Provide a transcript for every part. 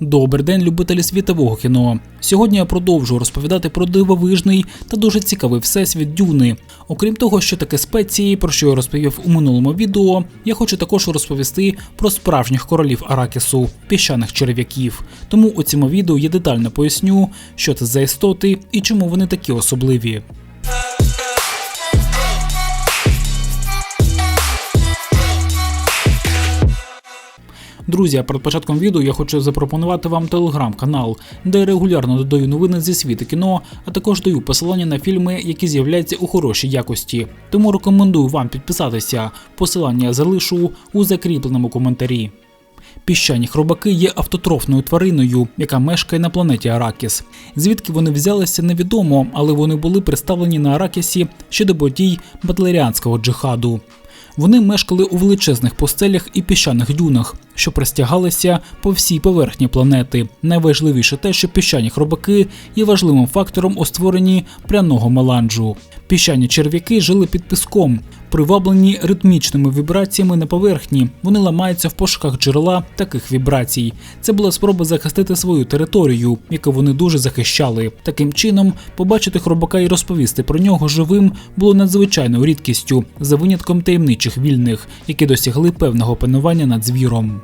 Добрий день, любителі світового кіно. Сьогодні я продовжу розповідати про дивовижний та дуже цікавий всесвіт Дюни. Окрім того, що таке спеції, про що я розповів у минулому відео, я хочу також розповісти про справжніх королів Аракісу, піщаних черв'яків. Тому у цьому відео я детально поясню, що це за істоти і чому вони такі особливі. Друзі, перед початком відео я хочу запропонувати вам телеграм-канал, де я регулярно додаю новини зі світу кіно, а також даю посилання на фільми, які з'являються у хорошій якості. Тому рекомендую вам підписатися. Посилання залишу у закріпленому коментарі. Піщані хробаки є автотрофною твариною, яка мешкає на планеті Аракіс. Звідки вони взялися, невідомо, але вони були представлені на Аракісі ще до подій батлеріанського джихаду. Вони мешкали у величезних постелях і піщаних дюнах, що простягалися по всій поверхні планети. Найважливіше те, що піщані хробаки є важливим фактором у створенні пряного меланжу. Піщані черв'яки жили під піском, приваблені ритмічними вібраціями на поверхні. Вони ламаються в пошуках джерела таких вібрацій. Це була спроба захистити свою територію, яку вони дуже захищали. Таким чином, побачити хробака і розповісти про нього живим було надзвичайною рідкістю, за винятком таємничих вільних, які досягли певного панування над звіром.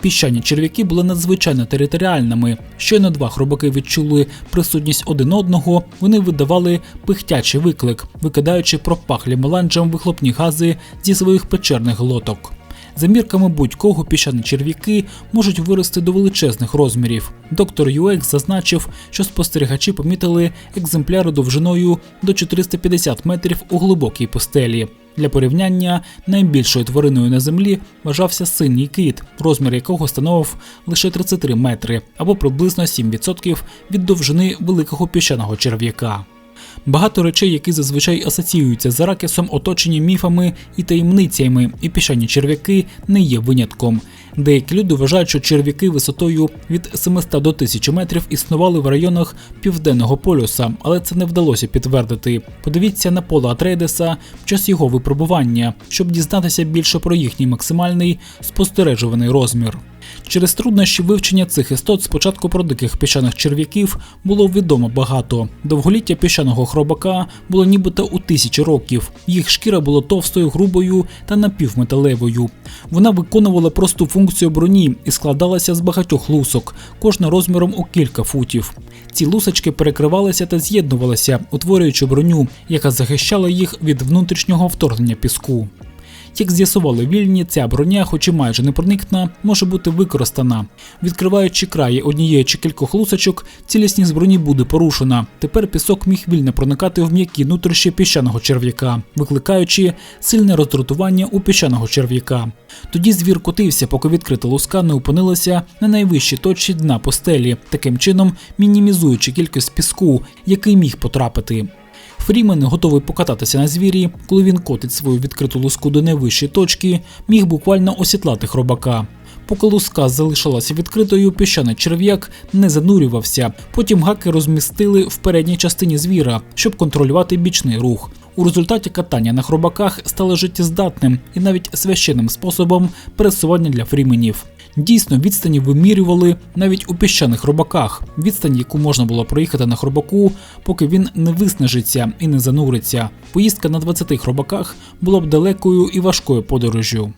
Піщані черв'яки були надзвичайно територіальними. Щойно два хробаки відчули присутність один одного, вони видавали пихтячий виклик, викидаючи пропахлі меланжем вихлопні гази зі своїх печерних глоток. За мірками будь-кого піщані черв'яки можуть вирости до величезних розмірів. Доктор Юекс зазначив, що спостерігачі помітили екземпляри довжиною до 450 метрів у глибокій постелі. Для порівняння найбільшою твариною на землі вважався синій кит, розмір якого становив лише 33 метри або приблизно 7% від довжини великого піщаного черв'яка. Багато речей, які зазвичай асоціюються з Аракісом, оточені міфами і таємницями, і піщані черв'яки не є винятком. Деякі люди вважають, що черв'яки висотою від 700 до 1000 метрів існували в районах південного полюса, але це не вдалося підтвердити. Подивіться на Пола Атрейдеса в час його випробування, щоб дізнатися більше про їхній максимальний спостережуваний розмір. Через труднощі вивчення цих істот спочатку про диких піщаних черв'яків було відомо багато. Довголіття піщаного хробака було нібито у тисячі років. Їх шкіра була товстою, грубою та напівметалевою. Вона виконувала просту функцію броні і складалася з багатьох лусок, кожна розміром у кілька футів. Ці лусочки перекривалися та з'єднувалися, утворюючи броню, яка захищала їх від внутрішнього вторгнення піску. Як з'ясували вільні, ця броня, хоч і майже непроникна, може бути використана. Відкриваючи краї однієї чи кількох лусочок, цілісність броні буде порушена. Тепер пісок міг вільно проникати в м'які нутрищі піщаного черв'яка, викликаючи сильне роздратування у піщаного черв'яка. Тоді звір котився, поки відкрита луска не опинилася на найвищій точці дна постелі, таким чином мінімізуючи кількість піску, який міг потрапити. Фрімен, готовий покататися на звірі, коли він котить свою відкриту луску до найвищої точки, міг буквально осітлати хробака. Поки луска залишалася відкритою, піщаний черв'як не занурювався. Потім гаки розмістили в передній частині звіра, щоб контролювати бічний рух. У результаті катання на хробаках стало життєздатним і навіть священним способом пересування для фріменів. Дійсно, відстані вимірювали навіть у піщаних хробаках, відстань, яку можна було проїхати на хробаку, поки він не виснажиться і не зануриться. Поїздка на 20 хробаках була б далекою і важкою подорожжю.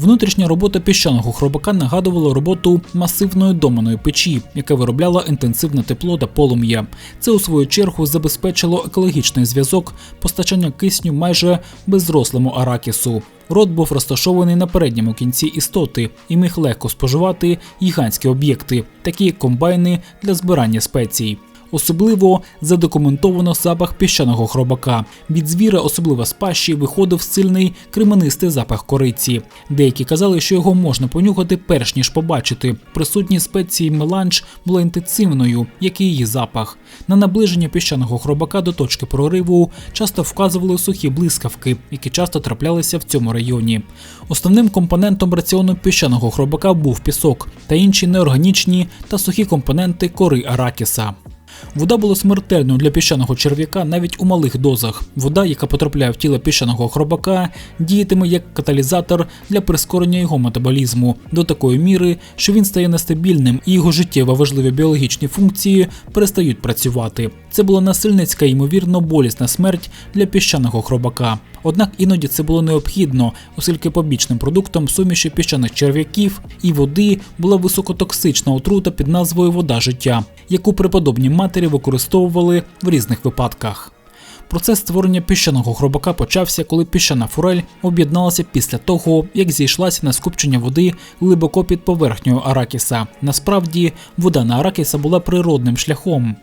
Внутрішня робота піщаного хробака нагадувала роботу масивної доманої печі, яка виробляла інтенсивне тепло та полум'я. Це у свою чергу забезпечило екологічний зв'язок постачання кисню майже безрослому аракісу. Рот був розташований на передньому кінці істоти і міг легко споживати гігантські об'єкти, такі як комбайни для збирання спецій. Особливо задокументовано запах піщаного хробака. Від звіра, особливо з пащі, виходив сильний кременистий запах кориці. Деякі казали, що його можна понюхати перш ніж побачити. Присутність спеції меланж була інтенсивною, як і її запах. На наближення піщаного хробака до точки прориву часто вказували сухі блискавки, які часто траплялися в цьому районі. Основним компонентом раціону піщаного хробака був пісок та інші неорганічні та сухі компоненти кори аракіса. Вода була смертельною для піщаного черв'яка навіть у малих дозах. Вода, яка потрапляє в тіло піщаного хробака, діятиме як каталізатор для прискорення його метаболізму до такої міри, що він стає нестабільним і його життєво важливі біологічні функції перестають працювати. Це була насильницька ймовірно болісна смерть для піщаного хробака. Однак іноді це було необхідно, оскільки побічним продуктом суміші піщаних черв'яків і води була високотоксична отрута під назвою вода життя, яку преподобні матері використовували в різних випадках. Процес створення піщаного хробака почався, коли піщана форель об'єдналася після того, як зійшлася на скупчення води глибоко під поверхнею аракіса. Насправді, вода на аракіса була природним шляхом.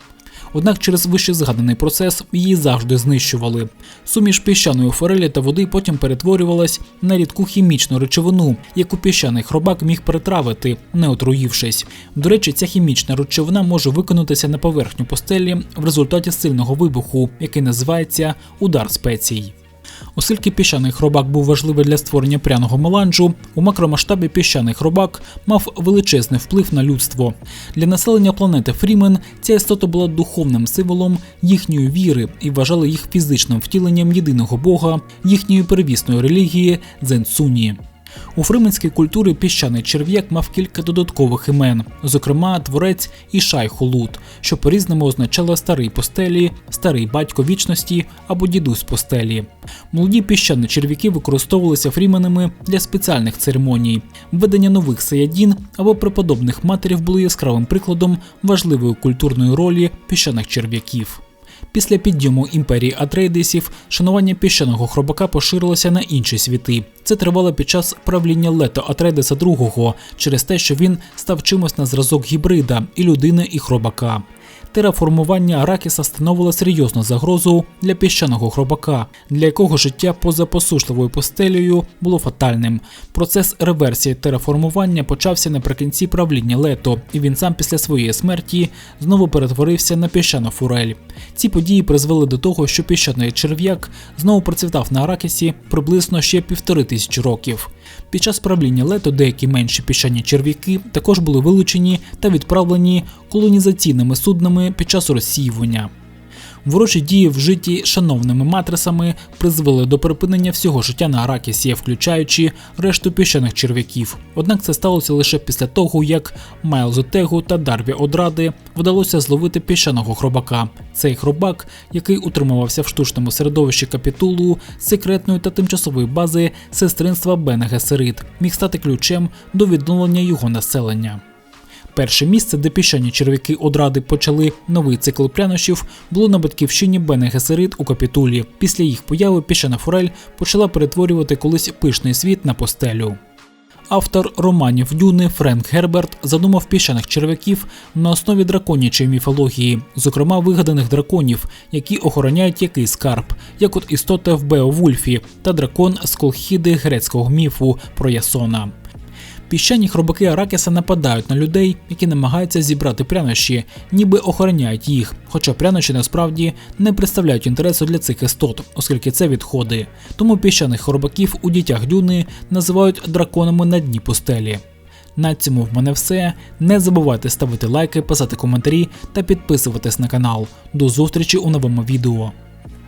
Однак через вище згаданий процес її завжди знищували. Суміш піщаної форелі та води потім перетворювалась на рідку хімічну речовину, яку піщаний хробак міг перетравити, не отруївшись. До речі, ця хімічна речовина може виконатися на поверхню постелі в результаті сильного вибуху, який називається удар спецій. Оскільки піщаний хробак був важливий для створення пряного меланжу, у макромасштабі піщаний хробак мав величезний вплив на людство. Для населення планети Фрімен ця істота була духовним символом їхньої віри і вважали їх фізичним втіленням єдиного бога, їхньої перевісної релігії Дзенцуні. У фрименській культурі піщаний черв'як мав кілька додаткових імен, зокрема творець і шайхолут, що по-різному означало старий постелі, старий батько вічності або дідусь постелі. Молоді піщані черв'яки використовувалися фріменами для спеціальних церемоній. Введення нових саядін або преподобних матерів були яскравим прикладом важливої культурної ролі піщаних черв'яків. Після підйому імперії Атрейдесів шанування піщаного хробака поширилося на інші світи. Це тривало під час правління Лето Атрейдеса II через те, що він став чимось на зразок гібрида і людини, і хробака. Тераформування Аракіса становило серйозну загрозу для піщаного хробака, для якого життя поза посушливою постелею було фатальним. Процес реверсії тераформування почався наприкінці правління Лето, і він сам після своєї смерті знову перетворився на піщану фурель. Ці події призвели до того, що піщаний черв'як знову процвітав на Аракісі приблизно ще півтори тисячі років. Під час правління лето деякі менші піщані черв'яки також були вилучені та відправлені колонізаційними суднами під час розсіювання. Ворожі дії вжиті шановними матрисами призвели до припинення всього життя на Аракісі, включаючи решту піщаних черв'яків. Однак це сталося лише після того, як Майлзу Тегу та Дарві Одради вдалося зловити піщаного хробака. Цей хробак, який утримувався в штучному середовищі капітулу, секретної та тимчасової бази сестринства Бен Гесерит, міг стати ключем до відновлення його населення. Перше місце, де піщані черв'яки одради почали новий цикл прянощів, було на батьківщині Бене Гесерит у капітулі. Після їх появи піщана форель почала перетворювати колись пишний світ на постелю. Автор романів Дюни Френк Герберт задумав піщаних черв'яків на основі драконячої міфології, зокрема вигаданих драконів, які охороняють якийсь скарб, як от істота в Беовульфі та дракон з колхіди грецького міфу про Ясона. Піщані хробаки Аракіса нападають на людей, які намагаються зібрати прянощі, ніби охороняють їх. Хоча прянощі насправді не представляють інтересу для цих істот, оскільки це відходи. Тому піщаних хробаків у дітях дюни називають драконами на дні пустелі. На цьому в мене все. Не забувайте ставити лайки, писати коментарі та підписуватись на канал. До зустрічі у новому відео.